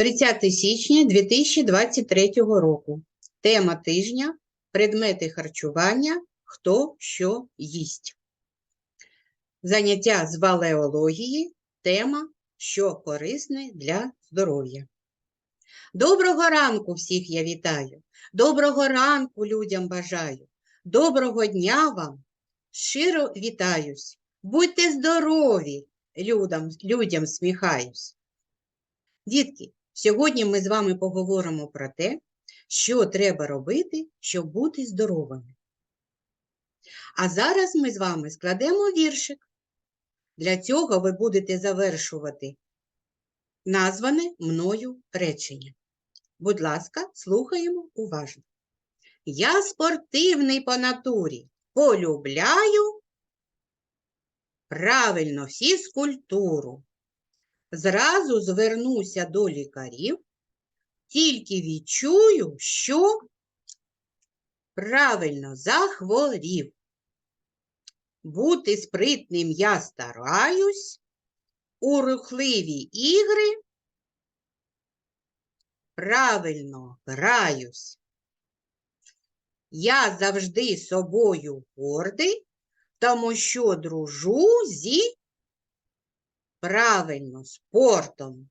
30 січня 2023 року. Тема тижня предмети харчування. Хто що їсть. Заняття з валеології. Тема що корисне для здоров'я. Доброго ранку всіх я вітаю. Доброго ранку людям бажаю. Доброго дня вам. Щиро вітаюсь. Будьте здорові, людям, людям сміхаюсь. Дітки, сьогодні ми з вами поговоримо про те, що треба робити, щоб бути здоровими. А зараз ми з вами складемо віршик. Для цього ви будете завершувати назване мною речення. Будь ласка, слухаємо уважно. Я спортивний по натурі, полюбляю правильно фізкультуру. Зразу звернуся до лікарів, тільки відчую, що правильно захворів. Бути спритним я стараюсь, у рухливі ігри правильно граюсь. Я завжди собою гордий, тому що дружу зі правильно спортом.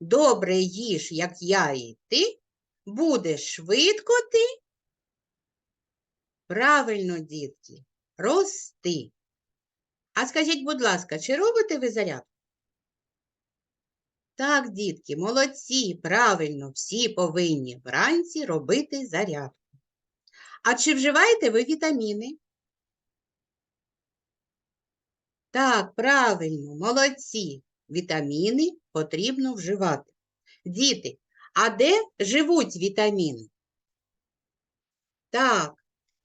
Добре їж, як я і ти, будеш швидко ти. Правильно, дітки, рости. А скажіть, будь ласка, чи робите ви зарядку? Так, дітки, молодці, правильно, всі повинні вранці робити зарядку. А чи вживаєте ви вітаміни? Так, правильно, молодці. Вітаміни потрібно вживати. Діти, а де живуть вітаміни? Так,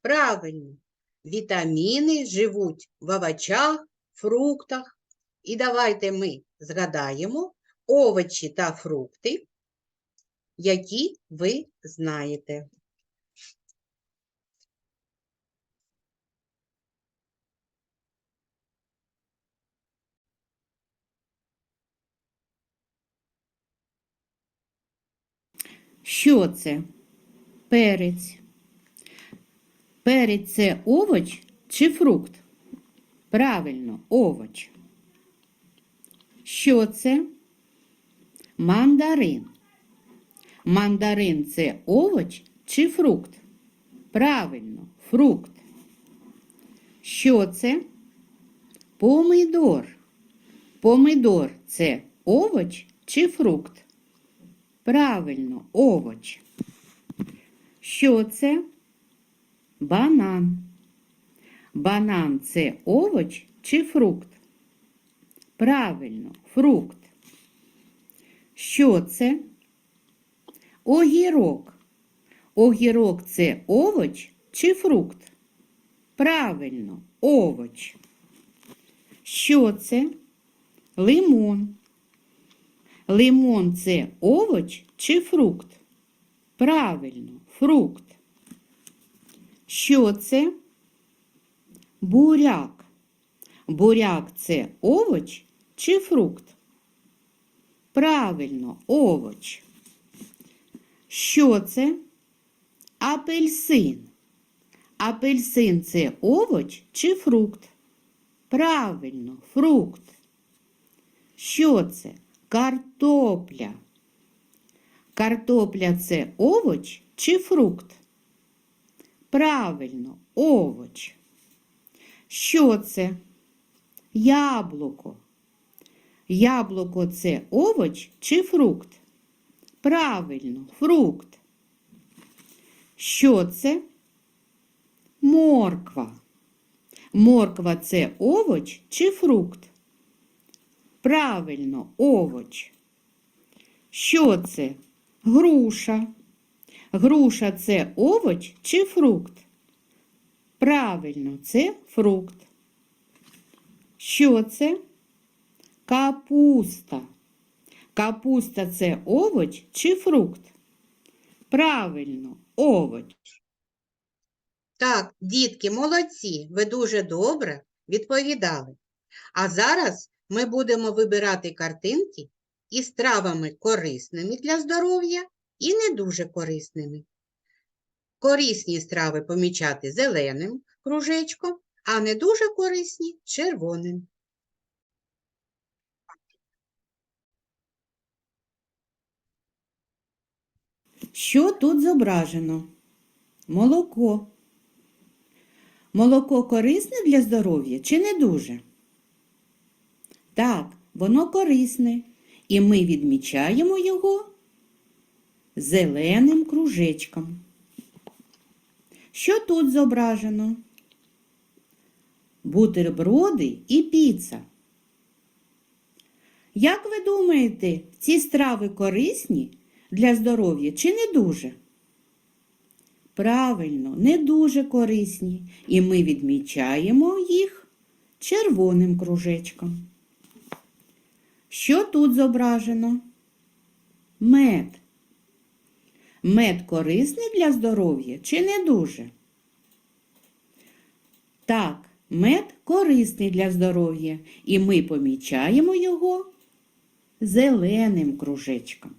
правильно. Вітаміни живуть в овочах, фруктах. І давайте ми згадаємо овочі та фрукти, які ви знаєте. Що це? Перець. Перець це овоч чи фрукт? Правильно, овоч. Що це? Мандарин. Мандарин це овоч чи фрукт? Правильно, фрукт. Що це? Помидор. Помидор це овоч чи фрукт? Правильно, овоч. Що це? Банан. Банан це овоч чи фрукт? Правильно, фрукт. Що це? Огірок. Огірок це овоч чи фрукт? Правильно, овоч. Що це? Лимон. Лимон це овоч чи фрукт? Правильно, фрукт. Що це? Буряк. Буряк це овоч чи фрукт? Правильно, овоч. Що це? Апельсин. Апельсин це овоч чи фрукт? Правильно, фрукт. Що це? Картопля. Картопля це овоч чи фрукт? Правильно, овоч. Що це? Яблуко. Яблуко це овоч чи фрукт? Правильно, фрукт. Що це? Морква. Морква це овоч чи фрукт? Правильно, овоч. Що це? Груша. Груша це овоч чи фрукт? Правильно, це фрукт. Що це? Капуста. Капуста це овоч чи фрукт? Правильно, овоч. Так, дітки, молодці, ви дуже добре відповідали. А зараз ми будемо вибирати картинки із травами корисними для здоров'я і не дуже корисними. Корисні страви помічати зеленим кружечком, а не дуже корисні червоним. Що тут зображено? Молоко. Молоко корисне для здоров'я чи не дуже? Так, воно корисне, і ми відмічаємо його зеленим кружечком. Що тут зображено? Бутерброди і піца. Як ви думаєте, ці страви корисні для здоров'я чи не дуже? Правильно, не дуже корисні, і ми відмічаємо їх червоним кружечком. Що тут зображено? Мед. Мед корисний для здоров'я чи не дуже? Так, мед корисний для здоров'я, і ми помічаємо його зеленим кружечком.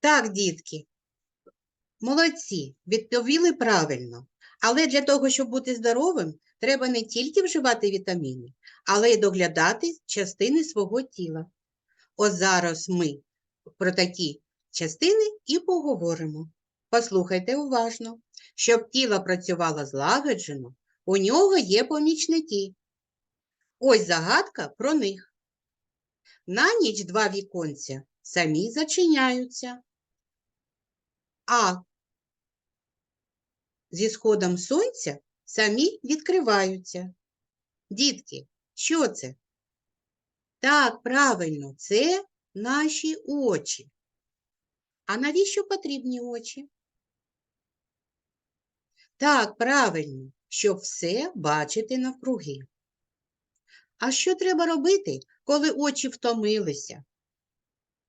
Так, дітки, молодці, відповіли правильно. Але для того, щоб бути здоровим, треба не тільки вживати вітаміни, але й доглядати частини свого тіла. Ось зараз ми про такі частини і поговоримо. Послухайте уважно. Щоб тіло працювало злагоджено, у нього є помічники. Ось загадка про них. На ніч два віконця самі зачиняються, а зі сходом сонця самі відкриваються. Дітки, що це? Так, правильно, це наші очі. А навіщо потрібні очі? Так, правильно, щоб все бачити навкруги. А що треба робити, коли очі втомилися?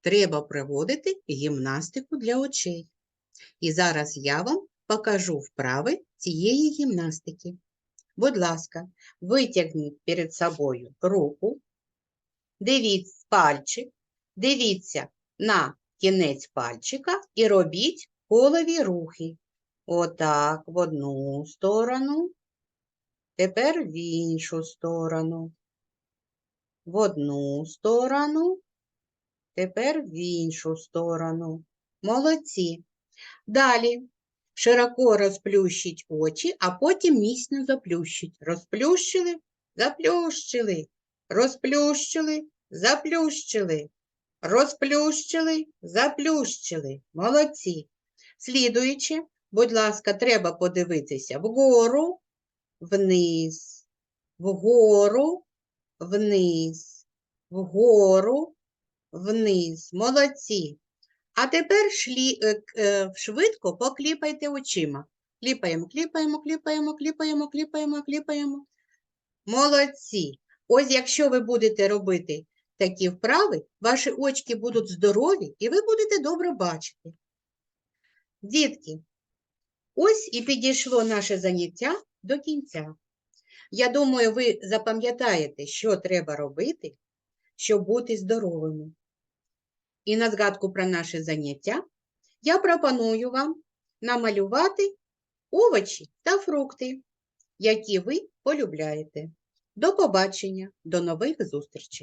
Треба проводити гімнастику для очей. І зараз я вам покажу вправи цієї гімнастики. Будь ласка, витягніть перед собою руку, дивіться пальчик, дивіться на кінець пальчика і робіть колові рухи. Отак, в одну сторону, тепер в іншу сторону. В одну сторону, тепер в іншу сторону. Молодці. Далі широко розплющіть очі, а потім міцно заплющіть. Розплющили, заплющили, розплющили, заплющили, розплющили, заплющили. Молодці. Слідуючи, будь ласка, треба подивитися вгору, вниз, вгору, вниз, вгору, вниз. Молодці. А тепер шлі, е, е, швидко покліпайте очима. Кліпаємо, кліпаємо, кліпаємо, кліпаємо, кліпаємо, кліпаємо. Молодці. Ось якщо ви будете робити такі вправи, ваші очки будуть здорові і ви будете добре бачити. Дітки, ось і підійшло наше заняття до кінця. Я думаю, ви запам'ятаєте, що треба робити, щоб бути здоровими. І на згадку про наше заняття я пропоную вам намалювати овочі та фрукти, які ви полюбляєте. До побачення, до нових зустрічей!